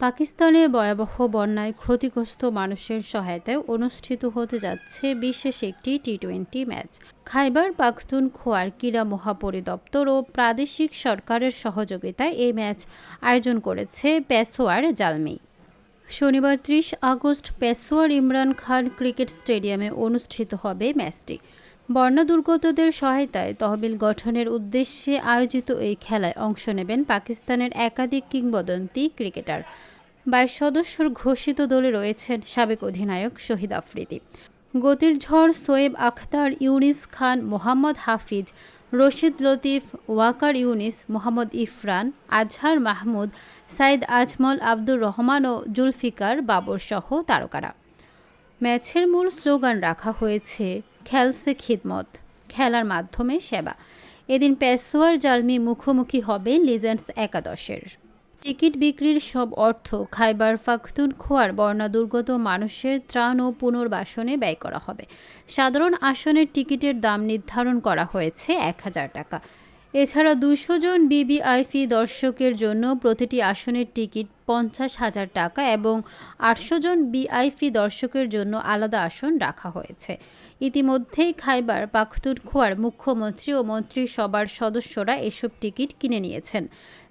পাকিস্তানে ভয়াবহ বন্যায় ক্ষতিগ্রস্ত মানুষের সহায়তায় অনুষ্ঠিত হতে যাচ্ছে বিশেষ একটি টি টোয়েন্টি ম্যাচ। খাইবার পাখতুনখোয়ার ক্রীড়া মহাপরিদপ্তর ও প্রাদেশিক সরকারের সহযোগিতায় এই ম্যাচ আয়োজন করেছে পেশোয়ার জালমি। শনিবার ত্রিশ আগস্ট পেসোয়ার ইমরান খান ক্রিকেট স্টেডিয়ামে অনুষ্ঠিত হবে ম্যাচটি। বন্যা দুর্গতদের সহায়তায় তহবিল গঠনের উদ্দেশ্যে আয়োজিত এই খেলায় অংশ নেবেন পাকিস্তানের একাধিক কিংবদন্তি ক্রিকেটার। বাইশ সদস্যর ঘোষিত দলে রয়েছেন সাবেক অধিনায়ক শহীদ আফ্রিদি। গতির ঝড় সোয়েব আখতার ইউনিস খান, মোহাম্মদ হাফিজ, রশিদ লতিফ, ওয়াকার ইউনিস, মোহাম্মদ ইফরান, আজহার মাহমুদ, সাইদ আজমল, আব্দুর রহমান ও জুলফিকার বাবর সহ তারকারা। ম্যাচের মূল স্লোগান রাখা হয়েছে খেলসে খিদমত, খেলার মাধ্যমে সেবা। এদিন পেশোয়ার জালমি মুখোমুখি হবে লিজেন্ডস একাদশের। টিকিট বিক্রির সব অর্থ খাইবার পাখতুনখোয়ার বর্ণা দুর্গত মানুষের ত্রাণ ও পুনর্বাসনে ব্যয় করা হবে। সাধারণ আসনের টিকিটের দাম নির্ধারণ করা হয়েছে এক হাজার টাকা। এছাড়া দুশো জন বিবিআইপি দর্শকের জন্য প্রতিটি আসনের টিকিট পঞ্চাশ হাজার টাকা এবং আটশো জন বিআইপি দর্শকের জন্য আলাদা আসন রাখা হয়েছে। ইতিমধ্যেই খাইবার, পাখতুনখোয়ার মুখ্যমন্ত্রী ও মন্ত্রিসভার সদস্যরা এসব টিকিট কিনে নিয়েছেন।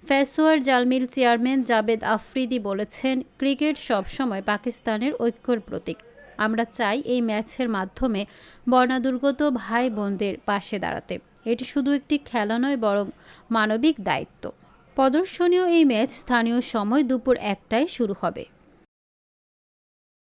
ফেসোয়ার জালমিল চেয়ারম্যান জাবেদ আফ্রিদি বলেছেন, ক্রিকেট সবসময় পাকিস্তানের ঐক্যর প্রতীক। আমরা চাই এই ম্যাচের মাধ্যমে বর্ণাদুর্গত ভাই বোনদের পাশে দাঁড়াতে। এটি শুধু একটি খেলা নয়, বরং মানবিক দায়িত্ব। প্রদর্শনীয় এই ম্যাচ স্থানীয় সময় দুপুর একটায় শুরু হবে।